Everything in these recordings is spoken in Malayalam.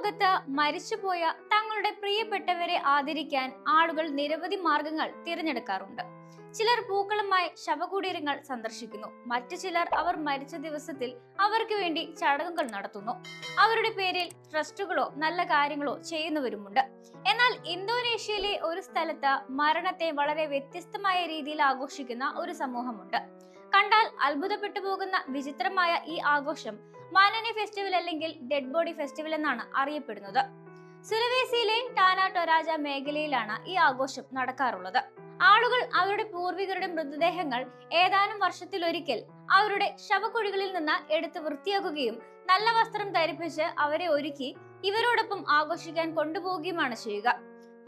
ലോകത്ത് മരിച്ചുപോയ തങ്ങളുടെ പ്രിയപ്പെട്ടവരെ ആദരിക്കാൻ ആളുകൾ നിരവധി മാർഗങ്ങൾ തിരഞ്ഞെടുക്കാറുണ്ട്. ചിലർ പൂക്കളുമായി ശവകുടീരങ്ങൾ സന്ദർശിക്കുന്നു. മറ്റു ചിലർ അവർ മരിച്ച ദിവസത്തിൽ അവർക്ക് വേണ്ടി ചടങ്ങുകൾ നടത്തുന്നു. അവരുടെ പേരിൽ ട്രസ്റ്റുകളോ നല്ല കാര്യങ്ങളോ ചെയ്യുന്നവരുമുണ്ട്. എന്നാൽ ഇന്തോനേഷ്യയിലെ ഒരു സ്ഥലത്ത് മരണത്തെ വളരെ വ്യത്യസ്തമായ രീതിയിൽ ആഘോഷിക്കുന്ന ഒരു സമൂഹമുണ്ട്. കണ്ടാൽ അത്ഭുതപ്പെട്ടു പോകുന്ന വിചിത്രമായ ഈ ആഘോഷം മാനനി ഫെസ്റ്റിവൽ അല്ലെങ്കിൽ ഡെഡ് ബോഡി ഫെസ്റ്റിവൽ എന്നാണ് അറിയപ്പെടുന്നത്. സുലവേസിയിലെ ടാനാട്ടൊരാജ ടൊരാജ മേഖലയിലാണ് ഈ ആഘോഷം നടക്കാറുള്ളത്. ആളുകൾ അവരുടെ പൂർവികരുടെ മൃതദേഹങ്ങൾ ഏതാനും വർഷത്തിലൊരിക്കൽ അവരുടെ ശവക്കുഴികളിൽ നിന്ന് എടുത്ത് വൃത്തിയാക്കുകയും നല്ല വസ്ത്രം ധരിപ്പിച്ച് അവരെ ഒരുക്കി ഇവരോടൊപ്പം ആഘോഷിക്കാൻ കൊണ്ടുപോവുകയുമാണ് ചെയ്യുക.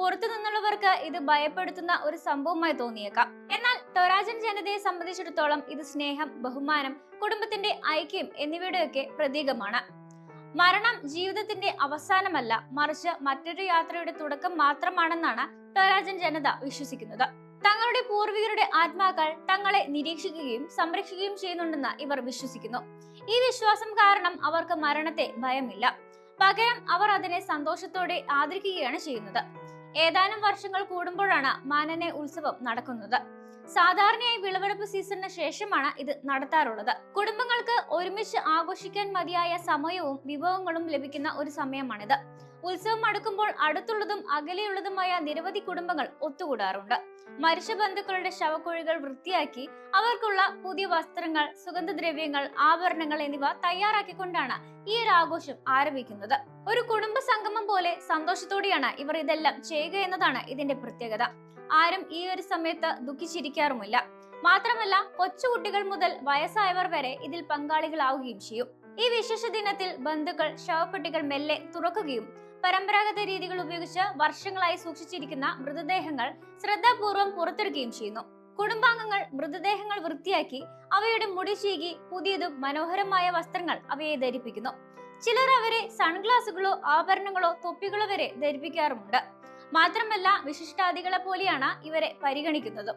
പുറത്തു നിന്നുള്ളവർക്ക് ഇത് ഭയപ്പെടുത്തുന്ന ഒരു സംഭവമായി തോന്നിയേക്കാം. എന്നാൽ ടൊറാജൻ ജനതയെ സംബന്ധിച്ചിടത്തോളം ഇത് സ്നേഹം ബഹുമാനം കുടുംബത്തിന്റെ ഐക്യം എന്നിവയുടെയൊക്കെ പ്രതീകമാണ്. മരണം ജീവിതത്തിന്റെ അവസാനമല്ല മറിച്ച് മറ്റൊരു യാത്രയുടെ തുടക്കം മാത്രമാണെന്നാണ് ടൊറാജൻ ജനത വിശ്വസിക്കുന്നത്. തങ്ങളുടെ പൂർവികരുടെ ആത്മാക്കൾ തങ്ങളെ നിരീക്ഷിക്കുകയും സംരക്ഷിക്കുകയും ചെയ്യുന്നുണ്ടെന്ന് ഇവർ വിശ്വസിക്കുന്നു. ഈ വിശ്വാസം കാരണം അവർക്ക് മരണത്തെ ഭയമില്ല. പകരം അവർ അതിനെ സന്തോഷത്തോടെ ആദരിക്കുകയാണ് ചെയ്യുന്നത്. ഏതാനും വർഷങ്ങൾ കൂടുമ്പോഴാണ് മാനനെ ഉത്സവം നടക്കുന്നത്. സാധാരണയായി വിളവെടുപ്പ് സീസണിന് ശേഷമാണ് ഇത് നടത്താറുള്ളത്. കുടുംബങ്ങൾക്ക് ഒരുമിച്ച് ആഘോഷിക്കാൻ മതിയായ സമയവും വിഭവങ്ങളും ലഭിക്കുന്ന ഒരു സമയമാണിത്. ഉത്സവം അടുക്കുമ്പോൾ അടുത്തുള്ളതും അകലെയുള്ളതുമായ നിരവധി കുടുംബങ്ങൾ ഒത്തുകൂടാറുണ്ട്. മരിച്ച ബന്ധുക്കളുടെ ശവക്കുഴികൾ വൃത്തിയാക്കി അവർക്കുള്ള പുതിയ വസ്ത്രങ്ങൾ സുഗന്ധദ്രവ്യങ്ങൾ ആഭരണങ്ങൾ എന്നിവ തയ്യാറാക്കിക്കൊണ്ടാണ് ഈ ഒരു ആഘോഷം ആരംഭിക്കുന്നത്. ഒരു കുടുംബ സംഗമം പോലെ സന്തോഷത്തോടെയാണ് ഇവർ ഇതെല്ലാം ചെയ്യുക എന്നതാണ് ഇതിന്റെ പ്രത്യേകത. ആരും ഈ ഒരു സമയത്ത് ദുഃഖിച്ചിരിക്കാറുമില്ല. മാത്രമല്ല കൊച്ചുകുട്ടികൾ മുതൽ വയസ്സായവർ വരെ ഇതിൽ പങ്കാളികളാവുകയും ചെയ്യും. ഈ വിശേഷ ദിനത്തിൽ ബന്ധുക്കൾ ശവപ്പെട്ടികൾ മെല്ലെ തുറക്കുകയും പരമ്പരാഗത രീതികൾ ഉപയോഗിച്ച് വർഷങ്ങളായി സൂക്ഷിച്ചിരിക്കുന്ന മൃതദേഹങ്ങൾ ശ്രദ്ധാപൂർവം പുറത്തെടുക്കുകയും ചെയ്യുന്നു. കുടുംബാംഗങ്ങൾ മൃതദേഹങ്ങൾ വൃത്തിയാക്കി അവയുടെ മുടി ചീകി പുതിയതും മനോഹരമായ വസ്ത്രങ്ങൾ അവയെ ധരിപ്പിക്കുന്നു. ചിലർ അവരെ സൺഗ്ലാസുകളോ ആഭരണങ്ങളോ തൊപ്പികളോ വരെ ധരിപ്പിക്കാറുമുണ്ട്. മാത്രമല്ല വിശിഷ്ടാദികളെ പോലെയാണ് ഇവരെ പരിഗണിക്കുന്നത്.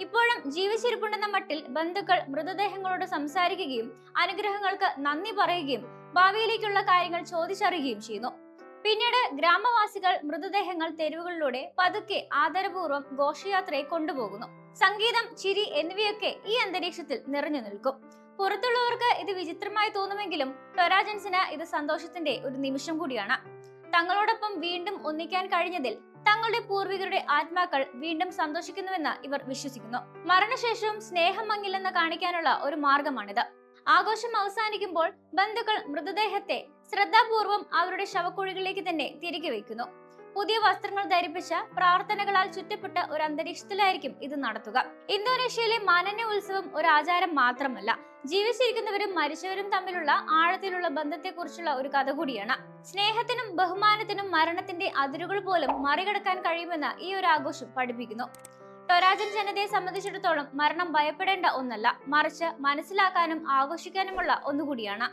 ഇപ്പോഴും ജീവിച്ചിരിപ്പുണ്ടെന്ന മട്ടിൽ ബന്ധുക്കൾ മൃതദേഹങ്ങളോട് സംസാരിക്കുകയും അനുഗ്രഹങ്ങൾക്ക് നന്ദി പറയുകയും ഭാവിയിലേക്കുള്ള കാര്യങ്ങൾ ചോദിച്ചറിയുകയും ചെയ്യുന്നു. പിന്നീട് ഗ്രാമവാസികൾ മൃതദേഹങ്ങൾ തെരുവുകളിലൂടെ പതുക്കെ ആദരപൂർവം ഘോഷയാത്രയെ കൊണ്ടുപോകുന്നു. സംഗീതം ചിരി എന്നിവയൊക്കെ ഈ അന്തരീക്ഷത്തിൽ നിറഞ്ഞു നിൽക്കും. പുറത്തുള്ളവർക്ക് ഇത് വിചിത്രമായി തോന്നുമെങ്കിലും ടൊരാജൻസിന് ഇത് സന്തോഷത്തിന്റെ ഒരു നിമിഷം കൂടിയാണ്. തങ്ങളോടൊപ്പം വീണ്ടും ഒന്നിക്കാൻ കഴിഞ്ഞതിൽ തങ്ങളുടെ പൂർവികരുടെ ആത്മാക്കൾ വീണ്ടും സന്തോഷിക്കുന്നുവെന്ന് ഇവർ വിശ്വസിക്കുന്നു. മരണശേഷവും സ്നേഹം മങ്ങില്ലെന്ന് കാണിക്കാനുള്ള ഒരു മാർഗമാണിത്. ആഘോഷം അവസാനിക്കുമ്പോൾ ബന്ധുക്കൾ മൃതദേഹത്തെ ശ്രദ്ധാപൂർവം അവരുടെ ശവക്കുഴികളിലേക്ക് തന്നെ തിരികെ വയ്ക്കുന്നു. പുതിയ വസ്ത്രങ്ങൾ ധരിപ്പിച്ച പ്രാർത്ഥനകളാൽ ചുറ്റപ്പെട്ട ഒരു അന്തരീക്ഷത്തിലായിരിക്കും ഇത് നടത്തുക. ഇന്തോനേഷ്യയിലെ മാനന്യ ഉത്സവം ഒരു ആചാരം മാത്രമല്ല. ജീവിച്ചിരിക്കുന്നവരും മരിച്ചവരും തമ്മിലുള്ള ആഴത്തിലുള്ള ബന്ധത്തെക്കുറിച്ചുള്ള ഒരു കഥ കൂടിയാണ്. സ്നേഹത്തിനും ബഹുമാനത്തിനും മരണത്തിന്റെ അതിരുകൾ പോലും മറികടക്കാൻ കഴിയുമെന്ന് ഈ ഒരു ആഘോഷം പഠിപ്പിക്കുന്നു. ടൊരാജൻ ജനതയെ സംബന്ധിച്ചിടത്തോളം മരണം ഭയപ്പെടേണ്ട ഒന്നല്ല മറിച്ച് മനസ്സിലാക്കാനും ആഘോഷിക്കാനുമുള്ള ഒന്നുകൂടിയാണ്.